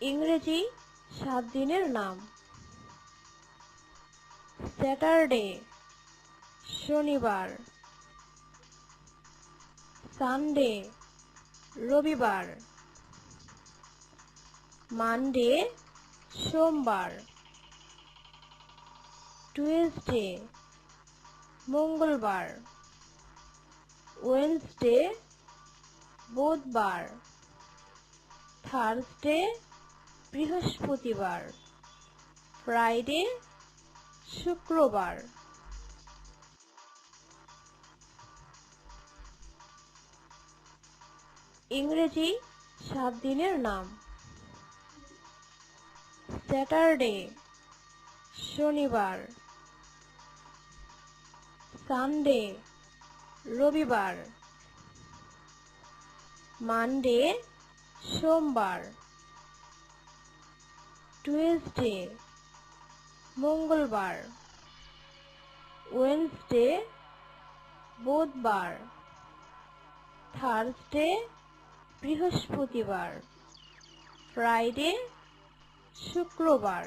ইংরেজি সাত দিনের নাম। স্যাটারডে, শনিবার। সানডে, রবিবার। মানডে, সোমবার। টুয়েসডে, মঙ্গলবার। ওয়েনসডে, বুধবার। থার্সডে বৃহস্পতিবার ফ্রাইডে শুক্রবার। ইংরেজি সাত দিনের নাম। স্যাটারডে শনিবার। সানডে রবিবার। মানডে সোমবার। টুয়েসডে মঙ্গলবার। ওয়েনসডে বুধবার। থার্সডে বৃহস্পতিবার। ফ্রাইডে শুক্রবার।